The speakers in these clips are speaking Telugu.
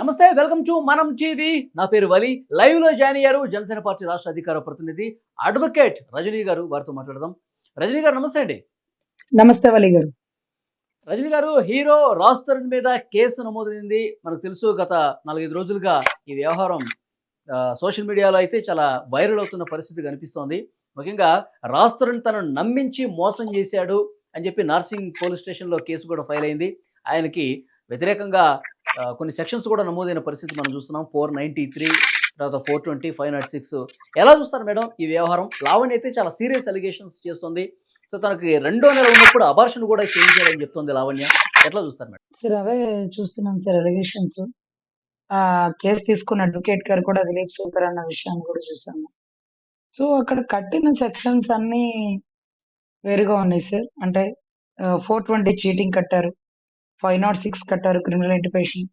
నమస్తే వెల్కమ్ టు మనం టీవీ. నా పేరు వలి. లైవ్లో జాయిన్ అయ్యారు జనసేన పార్టీ రాష్ట్ర అధికార ప్రతినిధి అడ్వకేట్ రజనీ గారు. వారితో మాట్లాడదాం. రజనీ గారు నమస్తే అండి. నమస్తే వలి గారు. రజనీ గారు హీరో రాజ్ తరుణ్ మీద కేసు నమోదైంది. మనకు తెలుసు గత నాలుగైదు రోజులుగా ఈ వ్యవహారం సోషల్ మీడియాలో అయితే చాలా వైరల్ అవుతున్న పరిస్థితి కనిపిస్తోంది. ముఖ్యంగా రాజ్ తరుణ్ తనను నమ్మించి మోసం చేశాడు అని చెప్పి నార్సింగ్ పోలీస్ స్టేషన్లో కేసు కూడా ఫైల్ అయింది. ఆయనకి వ్యతిరేకంగా కొన్ని సెక్షన్స్ కూడా నమోదైన పరిస్థితి మనం చూస్తున్నాం. ఫోర్ నైంటీ త్రీ తర్వాత four twenty five nought six. ఎలా చూస్తారు మేడం ఈ వ్యవహారం? లావణ్య అయితే చాలా సీరియస్ అలిగేషన్స్ చేస్తుంది. సో తనకి రెండో నెల ఉన్నప్పుడు అబార్షన్ కూడా చేయించాలని చెప్తుంది లావణ్య. ఎట్లా చూస్తారు మేడం? సార్ అవే చూస్తున్నాం సార్ అలిగేషన్స్ ఆ కేసు తీసుకున్న అడ్వకేట్ గారు కూడా దిలీప్ శంకర్ అన్న విషయాన్ని కూడా చూసాము. సో అక్కడ కట్టిన సెక్షన్స్ అన్ని వేరుగా ఉన్నాయి సార్. అంటే ఫోర్ ట్వంటీ చీటింగ్ కట్టారు. ఫైవ్ నాట్ సిక్స్ కట్టారు క్రిమినల్ ఇంటిపేషన్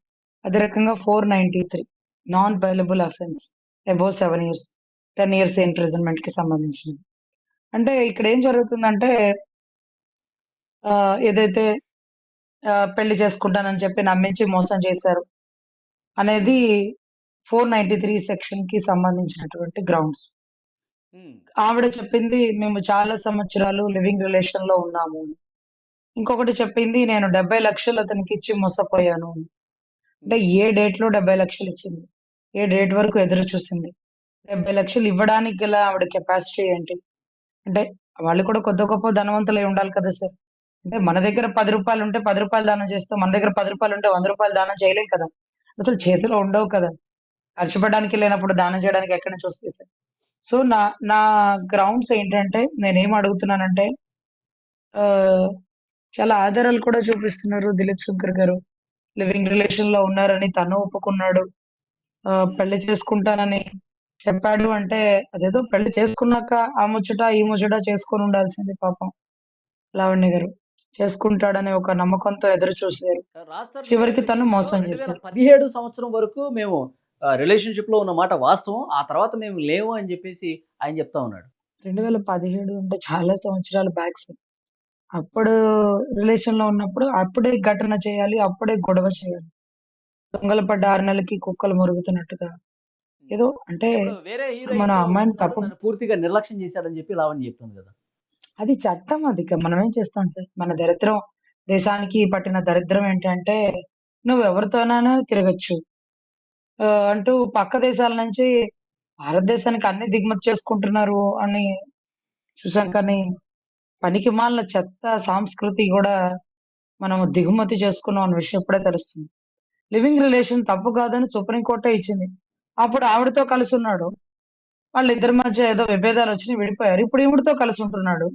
అదే రకంగా four ninety three non bailable offence above seven years ten years ఇంప్రిజన్మెంట్కి సంబంధించినది. అంటే ఇక్కడ ఏం జరుగుతుందంటే ఏదైతే పెళ్ళి చేసుకుంటానని చెప్పి నమ్మించి మోసం చేశారు అనేది ఫోర్ నైన్టీ త్రీ సెక్షన్కి సంబంధించినటువంటి గ్రౌండ్స్ ఆవిడ చెప్పింది మేము చాలా సంవత్సరాలు లివింగ్ రిలేషన్లో ఉన్నాము. ఇంకొకటి చెప్పింది నేను డెబ్బై లక్షలు అతనికి ఇచ్చి మోసపోయాను అని. అంటే ఏ డేట్లో డెబ్బై లక్షలు ఇచ్చింది? ఏ డేట్ వరకు ఎదురు చూసింది? డెబ్బై లక్షలు ఇవ్వడానికి గల ఆవిడ కెపాసిటీ ఏంటి? అంటే వాళ్ళు కూడా కొద్ది గొప్ప ధనవంతులై ఉండాలి కదా సార్. అంటే మన దగ్గర పది రూపాయలు ఉంటే పది రూపాయలు దానం చేస్తాం మన దగ్గర పది రూపాయలు ఉంటే వంద రూపాయలు దానం చేయలేం కదా. అసలు చేతిలో ఉండవు కదా. ఖర్చు పెట్టడానికి లేనప్పుడు దానం చేయడానికి ఎక్కడి నుంచి వస్తే సార్? సో నా నా గ్రౌండ్స్ ఏంటంటే నేనేం అడుగుతున్నానంటే చాలా ఆధారాలు కూడా చూపిస్తున్నారు దిలీప్ శంకర్ గారు. లివింగ్ రిలేషన్లో ఉన్నారని తను ఒప్పుకున్నాడు. పెళ్ళి చేసుకుంటానని చెప్పాడు అంటే అదేదో పెళ్ళి చేసుకున్నాక ఆ ముచ్చట ఈ ముచ్చట చేసుకొని ఉండాల్సింది పాపం లావణ్య గారు. చేసుకుంటాడనే ఒక నమ్మకంతో ఎదురు చూసారు చివరికి తను మోసం చేశారు. పదిహేడు సంవత్సరం వరకు మేము రిలేషన్షిప్లో ఉన్న మాట వాస్తవం. ఆ తర్వాత మేము లేవు అని చెప్పేసి ఆయన చెప్తా ఉన్నాడు. రెండు వేల పదిహేడు అంటే చాలా సంవత్సరాల బ్యాక్ సార్. అప్పుడు రిలేషన్లో ఉన్నప్పుడు అప్పుడే ఘటన చేయాలి అప్పుడే గొడవ చేయాలి. దొంగలు పడ్డ ఆరు నెలలకి కుక్కలు మురుగుతున్నట్టుగా. ఏదో అంటే ఇప్పుడు వేరే మన అమ్మాయిని తప్పు- తను పూర్తిగా నిర్లక్ష్యం చేశాడని చెప్పి లావణ్య చెప్తుంది కదా. అది చట్టం అది ఇక మనం ఏం చేస్తాం సార్? మన దరిద్రం దేశానికి పట్టిన దరిద్రం ఏంటంటే నువ్వు ఎవరితోనైనా తిరగచ్చు. ఆ, అంటూ పక్క దేశాల నుంచి భారతదేశానికి అన్ని దిగుమతి చేసుకుంటున్నారు అని చూసాం కానీ పనికి మాలిన చెత్త సంస్కృతి కూడా మనం దిగుమతి చేసుకున్నాం అన్న విషయం ఇప్పుడే తెలుస్తుంది. లివింగ్ రిలేషన్ తప్పు కాదని సుప్రీంకోర్టే ఇచ్చింది. అప్పుడు ఆవిడతో కలిసి ఉన్నాడు. వాళ్ళిద్దరి మధ్య ఏదో విభేదాలు వచ్చి విడిపోయారు. ఇప్పుడు ఈవిడతో కలిసి ఉంటున్నాడు.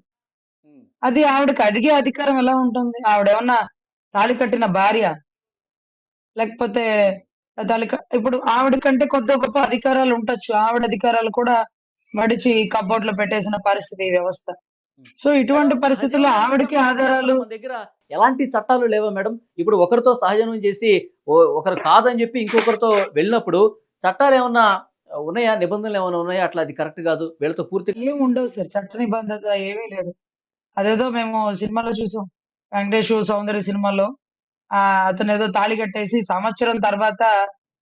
అది ఆవిడకి అడిగే అధికారం ఎలా ఉంటుంది? ఆవిడ ఏమన్నా తాళి కట్టిన భార్య? లేకపోతే తాళి ఇప్పుడు ఆవిడ కంటే కొద్ది గొప్ప అధికారాలు ఉండొచ్చు. ఆవిడ అధికారాలు కూడా మడిచి కబోర్డ్లో పెట్టేసిన పరిస్థితి వ్యవస్థ. సో ఇటువంటి పరిస్థితుల్లో ఆవిడకి ఆధారాలు దగ్గర ఎలాంటి చట్టాలు లేవా మేడం ఇప్పుడు ఒకరితో సహజనం చేసి ఒకరు కాదని చెప్పి ఇంకొకరితో వెళ్ళినప్పుడు చట్టాలు ఏమన్నా ఉన్నాయా? నిబంధనలు ఏమైనా ఉన్నాయా? అట్లా అది కరెక్ట్ కాదు వీళ్ళతో పూర్తిగా ఏం ఉండవు సార్ చట్ట నిబంధన ఏమీ లేదు అదేదో మేము సినిమాలో చూసాం వెంకటేష్ సౌందర్య సినిమాలో. ఆ అతను ఏదో తాళి కట్టేసి సంవత్సరం తర్వాత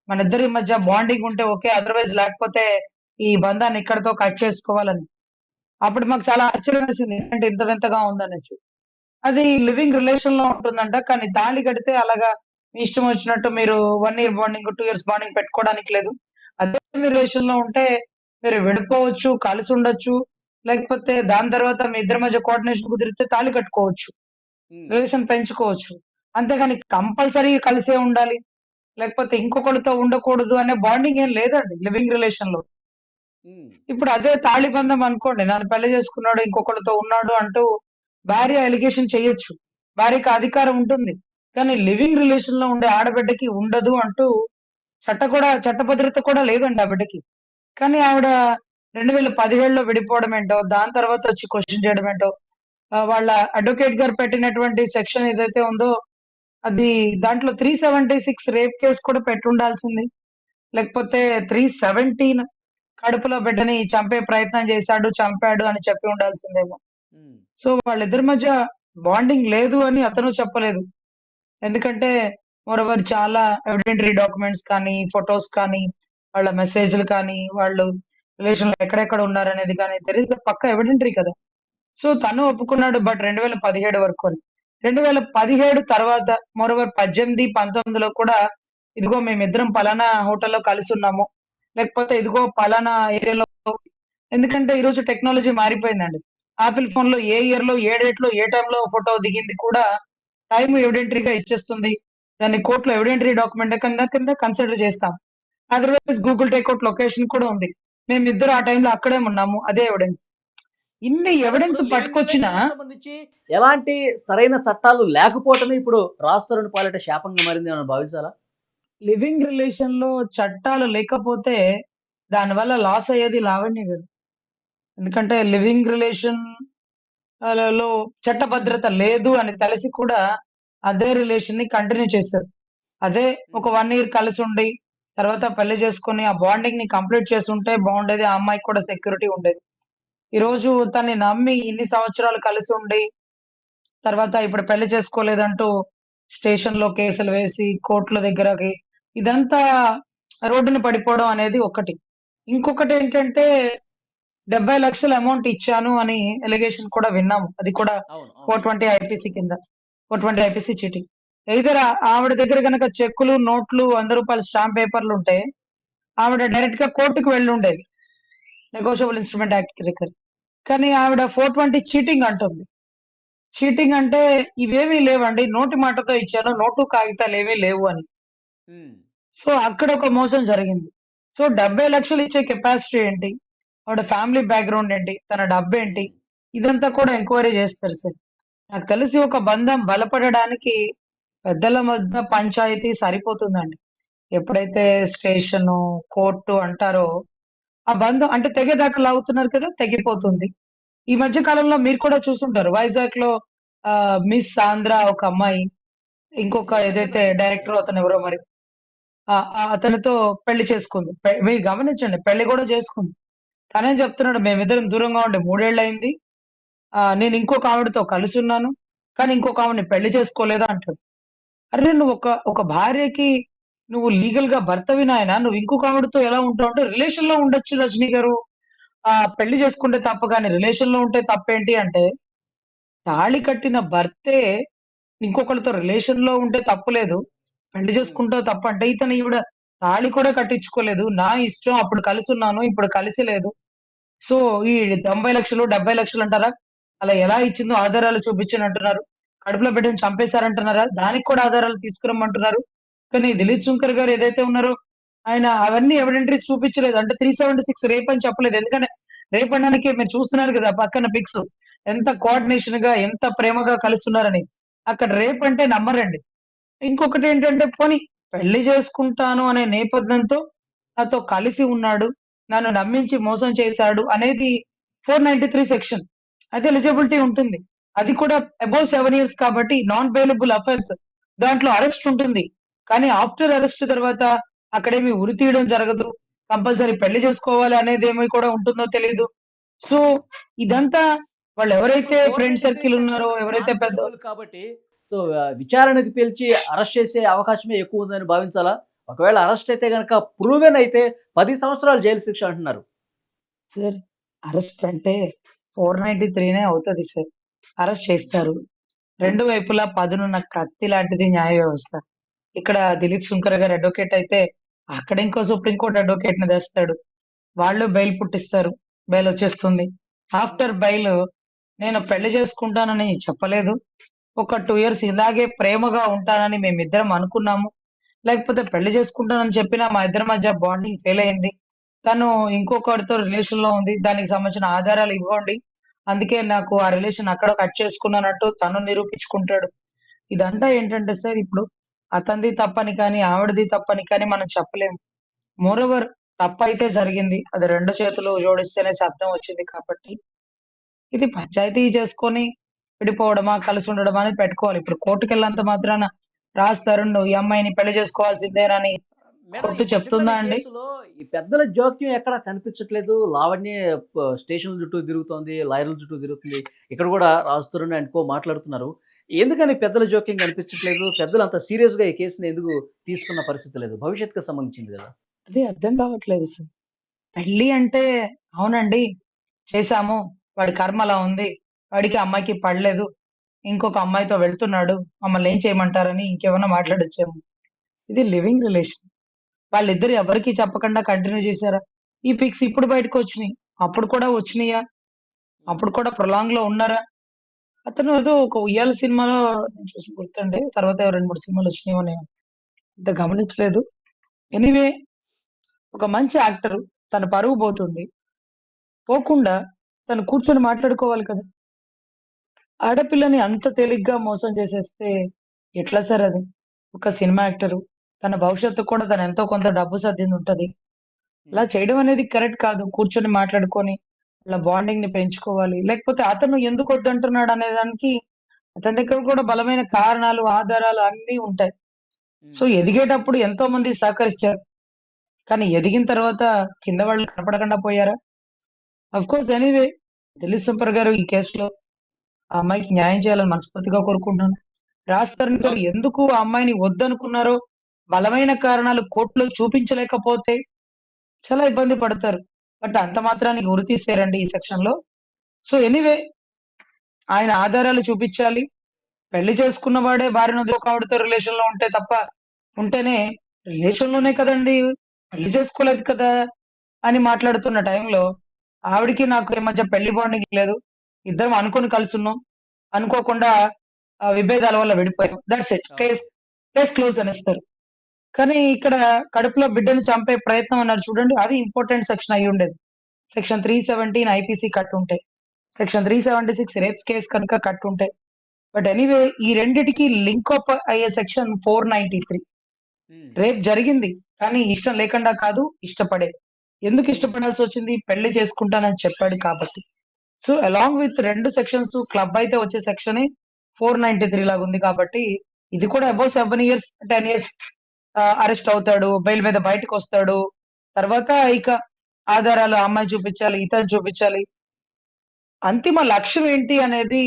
మన ఇద్దరి మధ్య బాండింగ్ ఉంటే ఓకే అదర్వైజ్ లేకపోతే ఈ బంధాన్ని ఇక్కడతో కట్ చేసుకోవాలని. అప్పుడు మాకు చాలా ఆశ్చర్యం వేసింది. అంటే ఇంత వింతగా ఉందనేసి. అది లివింగ్ రిలేషన్లో ఉంటుందంట. కానీ తాళి కడితే అలాగా మీ ఇష్టం వచ్చినట్టు మీరు one year bonding two years bonding పెట్టుకోవడానికి లేదు. అదే రిలేషన్లో ఉంటే మీరు విడిపోవచ్చు కలిసి ఉండొచ్చు. లేకపోతే దాని తర్వాత మీ ఇద్దరి మధ్య కోఆర్డినేషన్ కుదిరితే తాళి కట్టుకోవచ్చు. రిలేషన్ పెంచుకోవచ్చు. అంతేగాని కంపల్సరీ కలిసే ఉండాలి. లేకపోతే ఇంకొకరితో ఉండకూడదు అనే బాండింగ్ ఏం లేదండి లివింగ్ రిలేషన్లో ఇప్పుడు అదే తాళి బంధం అనుకోండి నన్ను పెళ్ళి చేసుకున్నాడు ఇంకొకరితో ఉన్నాడు అంటూ భార్య ఎలిగేషన్ చేయొచ్చు. భార్యకి అధికారం ఉంటుంది కానీ లివింగ్ రిలేషన్లో ఉండే ఆడబిడ్డకి ఉండదు అంటూ చట్ట కూడా చట్టభద్రత కూడా లేదండి ఆ బిడ్డకి. కానీ ఆవిడ రెండు వేల పదిహేడులో విడిపోవడం ఏంటో దాని తర్వాత వచ్చి క్వశ్చన్ చేయడం ఏంటో వాళ్ళ అడ్వకేట్ గారు పెట్టినటువంటి సెక్షన్ ఏదైతే ఉందో అది దాంట్లో three seventy six rape case కూడా పెట్టి ఉండాల్సింది లేకపోతే త్రీ సెవెంటీన్ కడుపులో బిడ్డని చంపే ప్రయత్నం చేశాడు చంపాడు అని చెప్పి ఉండాల్సిందేమో. సో వాళ్ళిద్దరి మధ్య బాండింగ్ లేదు అని అతను చెప్పలేదు. ఎందుకంటే మోరోవర్ చాలా ఎవిడెంటరీ డాక్యుమెంట్స్ కానీ ఫొటోస్ కానీ వాళ్ళ మెసేజ్లు కానీ వాళ్ళు రిలేషన్లో ఎక్కడెక్కడ ఉన్నారనేది కానీ దెర్ ఇస్ పక్క ఎవిడెంటరీ కదా. సో తను ఒప్పుకున్నాడు బట్ రెండు వేల పదిహేడు వరకు అని. రెండు వేల పదిహేడు తర్వాత మరోవర్ పద్దెనిమిది పంతొమ్మిదిలో కూడా ఇదిగో మేమిద్దరం పలానా హోటల్లో కలిసి ఉన్నాము. లేకపోతే ఇదిగో పలానా ఏరియాలో ఎందుకంటే ఈరోజు టెక్నాలజీ మారిపోయిందండి. ఆపిల్ ఫోన్లో ఏ ఇయర్లో ఏ డేట్లో ఏ టైంలో ఫోటో దిగింది కూడా టైం ఎవిడెంటరీగా ఇచ్చేస్తుంది. దాన్ని కోర్టులో ఎవిడెంటరీ డాక్యుమెంట్ కింద కింద కన్సిడర్ చేస్తాం. అదర్వైజ్ గూగుల్ టేక్అవుట్ లొకేషన్ కూడా ఉంది. మేమిద్దరు ఆ టైంలో అక్కడే ఉన్నాము అదే ఎవిడెన్స్. ఇన్ని ఎవిడెన్స్ పట్టుకొచ్చిన సంబంధించి ఎలాంటి సరైన చట్టాలు లేకపోవటమే ఇప్పుడు రాష్ట్రం పాలిట శాపంగా మారింది అని భావించాలా? లివింగ్ రిలేషన్లో చట్టాలు లేకపోతే దానివల్ల లాస్ అయ్యేది లావణ్య గారు. ఎందుకంటే లివింగ్ రిలేషన్లో చట్టభద్రత లేదు అని తెలిసి కూడా అదే రిలేషన్ని కంటిన్యూ చేశారు. అదే ఒక వన్ ఇయర్ కలిసి ఉండి తర్వాత పెళ్ళి చేసుకుని ఆ బాండింగ్ని కంప్లీట్ చేస్తుంటే బాగుండేది ఆ అమ్మాయికి కూడా సెక్యూరిటీ ఉండేది. ఈ రోజు తన్ని నమ్మి ఇన్ని సంవత్సరాలు కలిసి ఉండి తర్వాత ఇప్పుడు పెళ్ళి చేసుకోలేదంటూ స్టేషన్లో కేసులు వేసి కోర్టుల దగ్గరకి ఇదంతా రోడ్డున పడిపోవడం అనేది ఒకటి. ఇంకొకటి ఏంటంటే డెబ్బై లక్షల అమౌంట్ ఇచ్చాను అని ఎలిగేషన్ కూడా విన్నాము. అది కూడా ఫోర్ ట్వంటీ ఐపీసీ కింద ఫోర్ ట్వంటీ ఐపీసీ చీటింగ్ ఇతర ఆవిడ దగ్గర కనుక చెక్కులు నోట్లు వంద రూపాయల స్టాంప్ పేపర్లు ఉంటే ఆవిడ డైరెక్ట్గా కోర్టుకు వెళ్ళి ఉండేది. నెగోషియబుల్ ఇన్స్ట్రుమెంట్ యాక్ట్ దగ్గర. కానీ ఆవిడ ఫోర్ ట్వంటీ చీటింగ్ అంటుంది. చీటింగ్ అంటే ఇవేమీ లేవండి నోటి మాటతో ఇచ్చాను నోటు కాగితాలు ఏమీ లేవు అని. సో అక్కడ ఒక మోసం జరిగింది. సో డెబ్బై లక్షలు ఇచ్చే కెపాసిటీ ఏంటి? ఆవిడ ఫ్యామిలీ బ్యాక్గ్రౌండ్ ఏంటి? తన డబ్బు ఏంటి? ఇదంతా కూడా ఎంక్వైరీ చేస్తారు సార్. నాకు తెలిసి ఒక బంధం బలపడడానికి పెద్దల మధ్య పంచాయతీ సరిపోతుందండి. ఎప్పుడైతే స్టేషన్ కోర్టు అంటారో ఆ బంధం అంటే తెగేదాకా లాగుతున్నారు కదా తెగిపోతుంది. ఈ మధ్య కాలంలో మీరు కూడా చూస్తుంటారు వైజాగ్లో మిస్ ఆంధ్ర ఒక అమ్మాయి ఇంకొక ఏదైతే డైరెక్టర్ అతను ఎవరో మరి అతనితో పెళ్ళి చేసుకుంది. పె- మీరు గమనించండి పెళ్ళి కూడా చేసుకుంది. తనేం చెప్తున్నాడు మేమిద్దరం దూరంగా ఉండి మూడేళ్ళు అయింది నేను ఇంకొక ఆవిడతో కలిసి ఉన్నాను కానీ ఇంకొక ఆవిడని పెళ్ళి చేసుకోలేదా అంటాడు. అరే నువ్వు ఒక ఒక భార్యకి నువ్వు లీగల్గా భర్తవి నాయన నువ్వు ఇంకొక ఆవిడతో ఎలా ఉంటావు అంటే రిలేషన్లో ఉండొచ్చు రజనీ గారు. ఆ పెళ్ళి చేసుకుంటే తప్ప కానీ రిలేషన్లో ఉంటే తప్పేంటి అంటే తాళి కట్టిన భర్తే ఇంకొకరితో రిలేషన్లో ఉంటే తప్పులేదు పెళ్ళి చేసుకుంటావు తప్ప అంటే ఇతను ఈవిడ తాళి కూడా కట్టించుకోలేదు. నా ఇష్టం అప్పుడు కలిసి ఉన్నాను ఇప్పుడు కలిసి లేదు. సో ఈ తొంభై లక్షలు డెబ్బై లక్షలు అంటారా? అలా ఎలా ఇచ్చిందో ఆధారాలు చూపించని అంటున్నారు. కడుపులో బిడ్డను చంపేశారంటున్నారా? దానికి కూడా ఆధారాలు తీసుకురమ్మంటున్నారు. కానీ దిలీప్ శంకర్ గారు ఏదైతే ఉన్నారో ఆయన అవన్నీ ఎవిడెంటరీస్ చూపించలేదు. అంటే త్రీ సెవెంటీ సిక్స్ రేప్ అని చెప్పలేదు. ఎందుకంటే రేప్ అనడానికి మీరు చూస్తున్నారు కదా పక్కన పిక్స్ ఎంత కోఆర్డినేషన్గా ఎంత ప్రేమగా కలుస్తున్నారని అక్కడ రేప్ అంటే నమ్మరండి. ఇంకొకటి ఏంటంటే పోనీ పెళ్ళి చేసుకుంటాను అనే నేపథ్యంతో నాతో కలిసి ఉన్నాడు నన్ను నమ్మించి మోసం చేశాడు అనేది ఫోర్ నైన్టీ త్రీ సెక్షన్. అది ఎలిజిబిలిటీ ఉంటుంది. అది కూడా అబౌవ్ సెవెన్ ఇయర్స్ కాబట్టి నాన్ బెయిలబుల్ అఫెన్స్. దాంట్లో అరెస్ట్ ఉంటుంది. కానీ ఆఫ్టర్ అరెస్ట్ తర్వాత అక్కడేమి ఉరి తీయడం జరగదు. కంపల్సరీ పెళ్ళి చేసుకోవాలి అనేది ఏమి కూడా ఉంటుందో తెలియదు సో ఇదంతా వాళ్ళు ఎవరైతే ఫ్రెండ్ 493 సర్కిల్ ఉన్నారో ఎవరైతే పెద్ద కాబట్టి సో విచారణకు పిలిచి అరెస్ట్ చేసే అవకాశమే ఎక్కువ ఉందని భావించాలా? ఒకవేళ అరెస్ట్ అయితే కనుక ప్రూవెన్ అయితే పది సంవత్సరాలు జైలు శిక్ష అంటున్నారు. సార్ అరెస్ట్ అంటే ఫోర్ నైన్టీ త్రీనే అవుతుంది సార్. అరెస్ట్ చేస్తారు. రెండు వైపులా పదునున్న కత్తి లాంటిది న్యాయ వ్యవస్థ. ఇక్కడ దిలీప్ శంకర్ గారు అడ్వకేట్ అయితే అక్కడ ఇంకో సుప్రీంకోర్టు అడ్వకేట్ని తెస్తాడు. వాళ్ళు బెయిల్ పుట్టిస్తారు. బెయిల్ వచ్చేస్తుంది. ఆఫ్టర్ బెయిల్ నేను పెళ్ళి చేసుకుంటానని చెప్పలేదు. ఒక టూ ఇయర్స్ ఇలాగే ప్రేమగా ఉంటానని మేమిద్దరం అనుకున్నాము. లేకపోతే పెళ్ళి చేసుకుంటానని చెప్పినా మా ఇద్దరి మధ్య బాండింగ్ ఫెయిల్ అయింది. తను ఇంకొకరితో రిలేషన్లో ఉంది. దానికి సంబంధించిన ఆధారాలు ఇవ్వండి. అందుకే నాకు ఆ రిలేషన్ అక్కడ కట్ చేసుకున్నానట్టు తను నిరూపించుకుంటాడు. ఇదంతా ఏంటంటే సార్ ఇప్పుడు అతనిది తప్పని కానీ ఆవిడది తప్పని కానీ మనం చెప్పలేము. మోరోవర్ తప్పు అయితే జరిగింది. అది రెండు చేతులు జోడిస్తేనే శబ్దం వచ్చింది కాబట్టి. ఇది పంచాయతీ చేసుకొని విడిపోవడమా కలిసి ఉండడమా అనేది పెట్టుకోవాలి. ఇప్పుడు కోర్టుకు వెళ్ళినంత మాత్రాన రాస్తారు నువ్వు ఈ అమ్మాయిని పెళ్ళి చేసుకోవాల్సిందేనని కోర్టు చెప్తుందా అండి? ఈ పెద్దల జోక్యం ఎక్కడ కనిపించట్లేదు. లావణ్య స్టేషన్ల చుట్టూ తిరుగుతోంది లాయర్ల చుట్టూ తిరుగుతుంది. ఇక్కడ కూడా రాజుతురని అనుకో మాట్లాడుతున్నారు. ఎందుకని పెద్దల జోక్యం కనిపించట్లేదు? పెద్దలు అంత సీరియస్గా ఈ కేసుని ఎందుకు తీసుకున్న పరిస్థితి లేదు? భవిష్యత్తుకు సంబంధించింది కదా. అదే అర్థం కావట్లేదు సార్. పెళ్ళి అంటే అవునండి చేశాము వాడి కర్మ అలా ఉంది. వాడికి అమ్మాయికి పడలేదు. ఇంకొక అమ్మాయితో వెళ్తున్నాడు. మమ్మల్ని ఏం చేయమంటారని ఇంకేమన్నా మాట్లాడొచ్చాము. ఇది లివింగ్ రిలేషన్. వాళ్ళిద్దరు ఎవరికి చెప్పకుండా కంటిన్యూ చేశారా? ఈ పిక్స్ ఇప్పుడు బయటకు వచ్చినాయి. అప్పుడు కూడా వచ్చినాయా? అప్పుడు కూడా ప్రొలాంగ్లో ఉన్నారా? అతను ఏదో ఒక ఉయ్యాల సినిమాలో నేను చూసి గుర్తుండే. తర్వాత రెండు మూడు సినిమాలు వచ్చినాయో నేను ఇంత గమనించలేదు. ఎనీవే ఒక మంచి యాక్టర్ తన పరువు పోతుంది. పోకుండా తను కూర్చొని మాట్లాడుకోవాలి కదా. ఆడపిల్లని అంత తేలిగ్గా మోసం చేసేస్తే ఎట్లా సార్ అది? ఒక సినిమా యాక్టర్. తన భవిష్యత్తు కూడా తను ఎంతో కొంత డబ్బు సర్దింది ఉంటది అలా చేయడం అనేది కరెక్ట్ కాదు. కూర్చొని మాట్లాడుకొని అలా బాండింగ్ని పెంచుకోవాలి. లేకపోతే అతను ఎందుకు వద్దంటున్నాడు అనే దానికి అతని దగ్గర కూడా బలమైన కారణాలు ఆధారాలు అన్నీ ఉంటాయి. సో ఎదిగేటప్పుడు ఎంతో మంది సహకరిస్తారు. కానీ ఎదిగిన తర్వాత కింద వాళ్ళు కనపడకుండా పోయారా? అఫ్ కోర్స్ ఎనీవే దిలీప్ సంపర్ గారు ఈ కేసులో ఆ అమ్మాయికి న్యాయం చేయాలని మనస్ఫూర్తిగా కోరుకుంటున్నాను. రాజ్ తరుణ్ గారు ఎందుకు ఆ అమ్మాయిని వద్దనుకున్నారో బలమైన కారణాలు కోర్టులో చూపించలేకపోతే చాలా ఇబ్బంది పడతారు. బట్ అంత మాత్రానికి ఉరి తీసేరండి ఈ సెక్షన్లో సో ఎనీవే ఆయన ఆధారాలు చూపించాలి. పెళ్ళి చేసుకున్న వాడే భార్య నదులు కావడితో రిలేషన్లో ఉంటే తప్ప ఉంటేనే రిలేషన్లోనే కదండి పెళ్ళి చేసుకోలేదు కదా అని మాట్లాడుతున్న టైంలో ఆవిడికి నాకు ఈ మధ్య పెళ్ళి బాండింగ్ లేదు. ఇద్దరం అనుకొని కలుసున్నాం. అనుకోకుండా ఆ విభేదాల వల్ల విడిపోయాం. That's it case case close అనేస్తారు. కానీ ఇక్కడ కడుపులో బిడ్డను చంపే ప్రయత్నం అన్నారు చూడండి అది ఇంపార్టెంట్ సెక్షన్ అయి ఉండేది. Section three seventeen IPC cut ఉంటాయి section three seventy six rapes case కనుక కట్ ఉంటాయి బట్ ఎనీవే ఈ రెండిటికి లింక్ అప్ అయ్యే section four ninety three rape జరిగింది కానీ ఇష్టం లేకుండా కాదు ఇష్టపడే. ఎందుకు ఇష్టపడాల్సి వచ్చింది? పెళ్ళి చేసుకుంటానని చెప్పాడు కాబట్టి. సో అలాంగ్ విత్ రెండు సెక్షన్స్ క్లబ్ అయితే వచ్చే సెక్షన్ ఫోర్ నైన్టీ త్రీ లాగా ఉంది కాబట్టి ఇది కూడా above seven years ten years arrest అవుతాడు బెయిల్ మీద బయటకు వస్తాడు. తర్వాత ఇక ఆధారాలు అమ్మాయి చూపించాలి ఇతను చూపించాలి. అంతిమ లక్ష్యం ఏంటి అనేది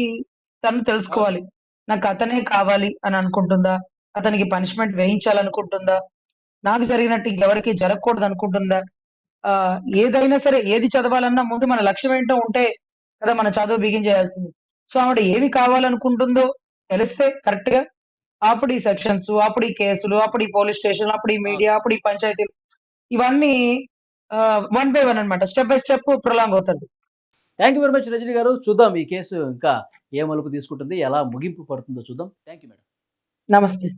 తను తెలుసుకోవాలి. నాకు అతనే కావాలి అని అనుకుంటుందా? అతనికి పనిష్మెంట్ వేయించాలనుకుంటుందా? నాకు జరిగినట్టు ఇంకెవరికి జరగకూడదు అనుకుంటుందా ఏదైనా సరే ఏది చదవాలన్నా ముందు మన లక్ష్యం ఏంటో ఉంటే కదా మన చదువు బిగిన్ చేయాల్సింది సో ఆవిడ ఏమి కావాలనుకుంటుందో తెలిస్తే కరెక్ట్గా అప్పుడు ఈ సెక్షన్స్ అప్పుడు ఈ కేసులు అప్పుడు ఈ పోలీస్ స్టేషన్ అప్పుడు ఈ మీడియా అప్పుడు ఈ పంచాయతీలు ఇవన్నీ వన్ బై వన్ అన్నమాట. స్టెప్ బై స్టెప్ ప్రొలాంగ్ అవుతుంది. Thank you very much Rajani గారు. చూద్దాం ఈ కేసు ఇంకా ఏ మలుపు తీసుకుంటుంది ఎలా ముగింపు పడుతుందో చూద్దాం. థ్యాంక్ యూ మేడం నమస్తే.